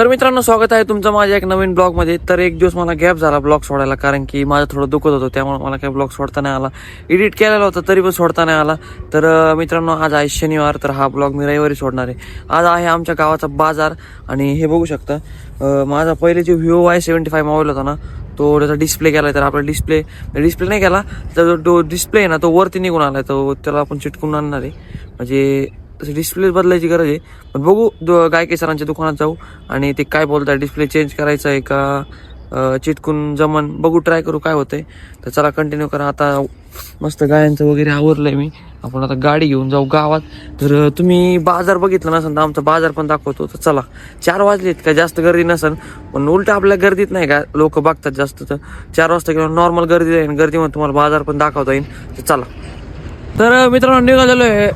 तर मित्रांनो स्वागत आहे तुमचं माझ्या एक नवीन ब्लॉगमध्ये. तर एक दिवस मला गॅप झाला ब्लॉग सोडायला कारण की माझं थोडं दुखत होतं त्यामुळे मला काही ब्लॉग सोडता नाही आला. एडिट केलेला होता तरी पण सोडता नाही आला. तर मित्रांनो आज आहे शनिवार तर हा ब्लॉग मी रविवारी सोडणार आहे. आज आहे आमच्या गावाचा बाजार आणि हे बघू शकता माझा पहिले जे Vivo Y seventy five mobile होता ना तो त्याचा डिस्प्ले केला तर आपला डिस्प्ले डिस्प्ले नाही केला तर तो डिस्प्ले आहे ना तो वरती निघून आलाय. तो त्याला आपण चिटकून आणणार आहे. म्हणजे डिस्प्ले बदलायची गरज आहे. पण बघू दो गायके सरांच्या दुकानात जाऊ आणि ते काय बोलतात डिस्प्ले चेंज करायचा आहे का? चिटकून जमन. बघू ट्राय करू काय होतंय. तर चला कंटिन्यू करा. आता मस्त गायांचं वगैरे आवरलंय मी. आपण आता गाडी घेऊन जाऊ गावात. तर तुम्ही बाजार बघितला नसेल तर आमचा बाजार पण दाखवतो. तर चला. चार वाजलेत का जास्त गर्दी नसेल पण उलट आपल्या गर्दीत नाही का? लोक बघतात जास्त. तर चार वाजता किंवा नॉर्मल गर्दी आहे गर्दीमध्ये तुम्हाला बाजार पण दाखवता येईल. तर चला. तर मित्रांनो निघालेलो आहे.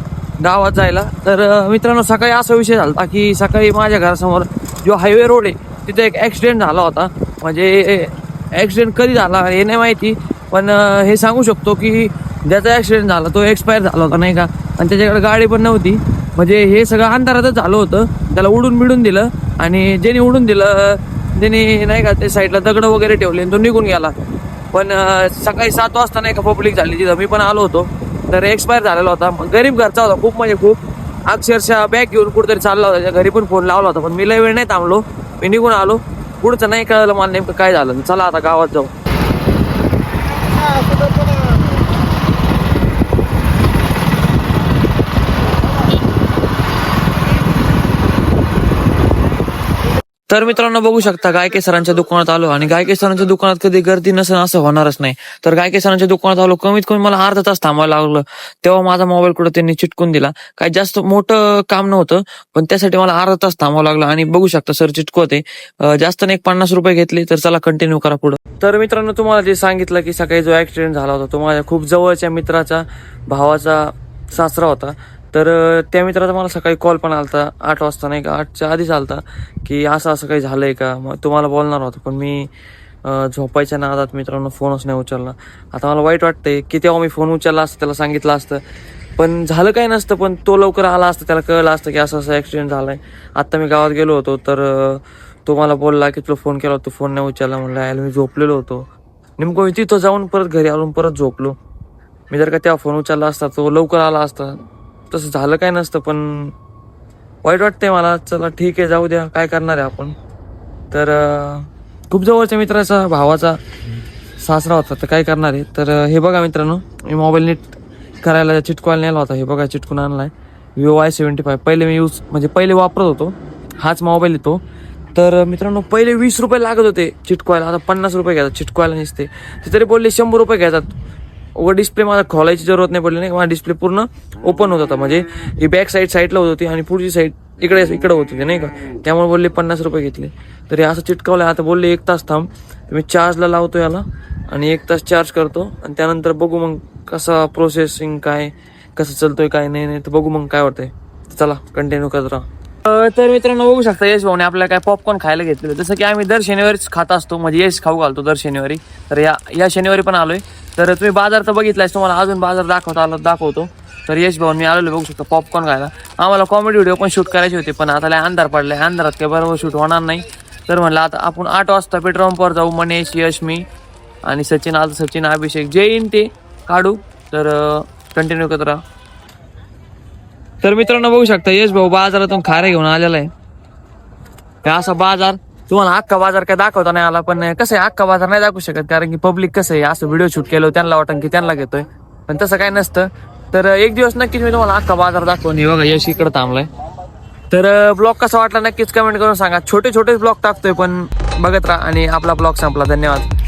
गावात जायला. तर मित्रांनो सकाळी असा विषय झाला की सकाळी माझ्या घरासमोर जो हायवे रोड आहे तिथे एक ॲक्सिडेंट झाला होता. म्हणजे ॲक्सिडेंट कधी झाला हे नाही माहिती पण हे सांगू शकतो की ज्याचा ॲक्सिडेंट झाला तो एक्सपायर झाला होता नाही का? आणि त्याच्याकडे गाडी पण नव्हती. म्हणजे हे सगळं अंधारातच झालं होतं. त्याला उडून बिडून दिलं आणि ज्याने उडून दिलं त्याने नाही का ते साईडला दगडं वगैरे ठेवले आणि तो निघून गेला. पण सकाळी सात वाजता नाही का पब्लिक झाली तिथं. मी पण आलो होतो. तर एक्सपायर झालेला होता. मग गरीब घरचा होता. खूप म्हणजे खूप अक्षरशः बॅग घेऊन कुठेतरी चालला होता. घरी पण फोन लावला होता. पण मी लय वेळ नाही थांबलो. मी निघून आलो. पुढचं नाही कळलं मला नेमकं काय झालं. चला आता गावात जाऊ. तर मित्रांनो बघू शकता गायके सरांच्या दुकानात आलो आणि गायके सरांच्या दुकानात कधी गर्दी नसेल असं होणारच नाही. तर गायके सरांच्या दुकानात आलो कमीत कमी मला अर्धा तास थांबायला लागलं. तेव्हा माझा मोबाईल कुठं त्यांनी चिटकून दिला. काही जास्त मोठं काम नव्हतं पण त्यासाठी मला अर्धा तास थांबावं लागलं आणि बघू शकता सर चिटकवते. जास्त नाही एक पन्नास रुपये घेतले तर चला कंटिन्यू करा पुढं. तर मित्रांनो तुम्हाला जे सांगितलं की सकाळी जो ऍक्सिडेंट झाला होता तो माझ्या खूप जवळच्या मित्राचा भावाचा सासरा होता. तर त्या मित्राचा मला सकाळी कॉल पण आलता आठ वाजता नाही का? आठच्या आधीच आलता की असं असं काही झालं आहे का? मग तुम्हाला बोलणार होतं पण मी झोपायच्या नादात मित्रांनो फोनच नाही उचलला. आता मला वाईट वाटतंय की तेव्हा मी फोन उचलला असतं त्याला सांगितलं असतं. पण झालं काही नसतं पण तो लवकर आला असतं त्याला कळलं असतं की असं असं ॲक्सिडेंट झाला आहे आत्ता मी गावात गेलो होतो तर तो मला बोलला की तुला फोन केला होता तू फोन नाही उचलला म्हणलं यायला मी झोपलेलो होतो. नेमकं मी तिथं जाऊन परत घरी आलो परत झोपलो. मी जर का तेव्हा फोन उचलला असता तो लवकर आला असता तसं झालं काय नसतं पण वाईट वाटतंय मला. चला ठीक आहे जाऊ द्या. काय करणार आहे आपण? तर खूप जवळच्या मित्राचा भावाचा सासरा होता तर काय करणार आहे? तर हे बघा मित्रांनो मी मोबाईल नीट करायला चिटकवायला नेला होता. हे बघा चिटकून आणलाय. विवो वाय सेवन्टी फाय पहिले मी यूज म्हणजे पहिले वापरत होतो. हाच मोबाईल येतो. तर मित्रांनो पहिले वीस रुपये लागत होते चिटकवायला. आता पन्नास रुपये घेतात चिटकवायला नसते. ते तरी बोलले शंभर रुपये घेतात व डिस्प्ले मला खोलायची जरूरत नाही पडली नाही माझा डिस्प्ले पूर्ण ओपन होत होता. म्हणजे ही बॅक साईड साईडला होत होती आणि पुढची साईड इकडे इकडे होत होती नाही का? त्यामुळे बोलले पन्नास रुपये घेतले. तरी असं चिटकावलं आता बोलले एक तास थांब. मी चार्जला लावतो याला आणि एक तास चार्ज करतो. आणि त्यानंतर बघू मग कसा प्रोसेसिंग काय कसं चालतोय काय नाही नाही. तर बघू मग काय होतंय. चला कंटिन्यू करत राहा. तर मित्रांनो बघू शकता यश भाऊने आपल्याला काय पॉपकॉर्न खायला घेतलेलं जसं की आम्ही दर शनिवारीच खात असतो. म्हणजे यश खाऊ घालतो दर शनिवारी. तर या या शनिवारी पण आलोय. तर तुम्ही बाजार तर बघितलाय तुम्हाला अजून बाजार दाखवता आला दाखवतो. तर यश भाऊन मी आलेलो बघू शकतो पॉपकॉर्न खायला. आम्हाला कॉमेडी व्हिडिओ पण शूट करायचे होते पण आता लय अंधार पडलाय. अंधारात काही बरोबर शूट होणार नाही. तर म्हणलं आता आपण आठ वाजता पेट्रोल पंपवर जाऊ मनेश यश मी आणि सचिन आज सचिन अभिषेक जे येईन ते काढू. तर कंटिन्यू करत राहा. तर मित्रांनो बघू शकता यश भाऊ बाजारातून खारे घेऊन आलेला आहे. हे असा बाजार तुम्हाला अख्खा बाजार काय दाखवता नाही आला पण कसं आहे अख्खा बाजार नाही दाखवू शकत कारण की पब्लिक कसं आहे असं व्हिडिओ शूट केलं त्यांना वाटतं की त्यांना घेतोय. पण तसं काय नसतं. तर एक दिवस नक्कीच मी तुम्हाला अख्खा बाजार दाखवून हे बघा यश इकडे थांबलाय. तर ब्लॉग कसा वाटला नक्कीच कमेंट करून सांगा. छोटे छोटे ब्लॉग टाकतोय पण बघत राहा आणि आपला ब्लॉग संपला. धन्यवाद.